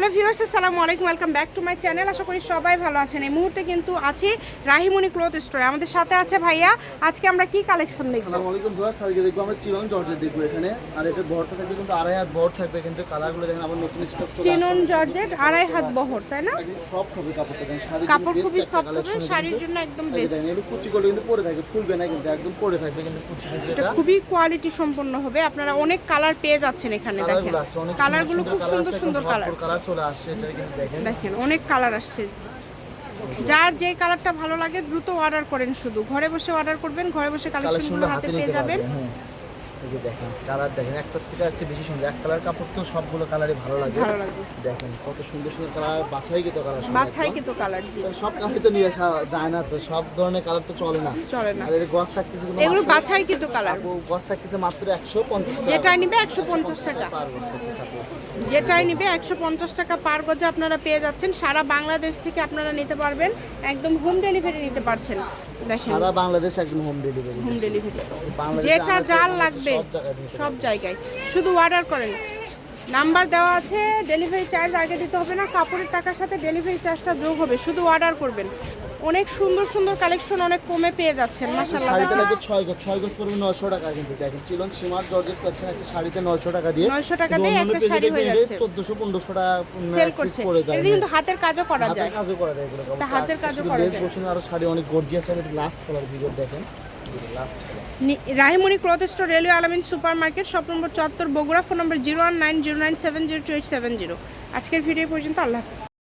Hello viewers আসসালামু আলাইকুম welcome back to my channel আশা করি সবাই ভালো আছেন। এই মুহূর্তে কিন্তু আছি রাহিমণি ক্লথ স্টোরে আমাদের সাথে আছে ভাইয়া আজকে আমরা কি কালেকশন দেখব? আসসালামু আলাইকুম ভিউয়ার্স আজকে দেখব আমরা চিরন জর্জেট দেখব এখানে। আর এটা ভরটা থাকবে কিন্তু আড়াই হাত ভর থাকবে কিন্তু কালারগুলো দেখেন আবার নতুন স্টক চলে চিনন জর্জেট আড়াই হাত বহর তাই না? সফট হবে কাপড়টা শাড়ির কাপড় খুবই সফট হবে শাড়ির জন্য একদম বেস্ট একটু কুচি করলে কিন্তু পরে থাকে ফুলবে না কিন্তু একদম পরে থাকবে কিন্তু কুচি এটা খুবই কোয়ালিটি সম্পন্ন হবে। আপনারা অনেক কালার পেয়ে যাচ্ছেন এখানে দেখেন। কালারগুলো খুব সুন্দর সুন্দর কালার চলে আসছে এটা কিন্তু দেখেন। দেখেন অনেক কালার আসছে। যার যে কালারটা ভালো লাগে দ্রুত অর্ডার করেন শুধু। ঘরে বসে অর্ডার করবেন ঘরে বসে কালেকশনগুলো হাতে পেয়ে যাবেন। এই যে দেখেন কালার দেখেন একটা থেকে একটা বেশি সুন্দর। এক কালার কাপড় তো সবগুলো কালারই ভালো লাগে। দেখেন কত সুন্দর সুন্দর কালার বাছাই কিন্তু কালার বাছাই কিন্তু কালার সব কালারই তো নিয়ে আসা যায় না তো সব ধরনের কালার তো চলে না। চলে না। আর এর গছ থাকতেছে কিন্তু এগুলো বাছাই কিন্তু কালার গছ থাকতেছে মাত্র একশো পঞ্চাশ টাকা। যেটাই নিবে একশো পঞ্চাশ টাকা। পার থাকতেছে যেটাই নিবে একশো পঞ্চাশ টাকা পার গজে আপনারা পেয়ে যাচ্ছেন। সারা বাংলাদেশ থেকে আপনারা নিতে পারবেন। একদম হোম ডেলিভারি নিতে পারছেন। দেখেন। সারা বাংলাদেশ একদম হোম ডেলিভারি হোম ডেলিভারি যেটা যার লাগবে সব জায়গায় নিতে সব জায়গায়। শুধু অর্ডার করেন। নাম্বার দেওয়া আছে ডেলিভারি চার্জ আগে দিতে হবে না কাপড়ের টাকার সাথে ডেলিভারি চার্জটা যোগ হবে। শুধু অর্ডার করবেন। অনেক সুন্দর সুন্দর কালেকশন অনেক কমে পেয়ে যাচ্ছেন শাড়িতে লাগবে গজ গজ পড়বে টাকা কিন্তু দেখেন চিলন সীমার জর্জেস পাচ্ছেন একটা শাড়িতে টাকা দিয়ে। 900 টাকা দিয়ে একটা শাড়ি হয়ে যাচ্ছে। চোদ্দশো পনেরোশো টাকা সেল করছে। এটা কিন্তু হাতের কাজও করা হাতের যায়। কাজও করা যায় এগুলো। হাতের কাজও করা যায়। বসে আরও শাড়ি অনেক গর্জিয়াস হবে লাস্ট কালার ভিডিও দেখেন। Rahimoni cloth store, railway Alamin super market shop number চত্বর Bogura, phone number zero one nine zero nine seven zero two eight seven zero. আজকের ভিডিও পর্যন্ত, আল্লাহ হাফিজ।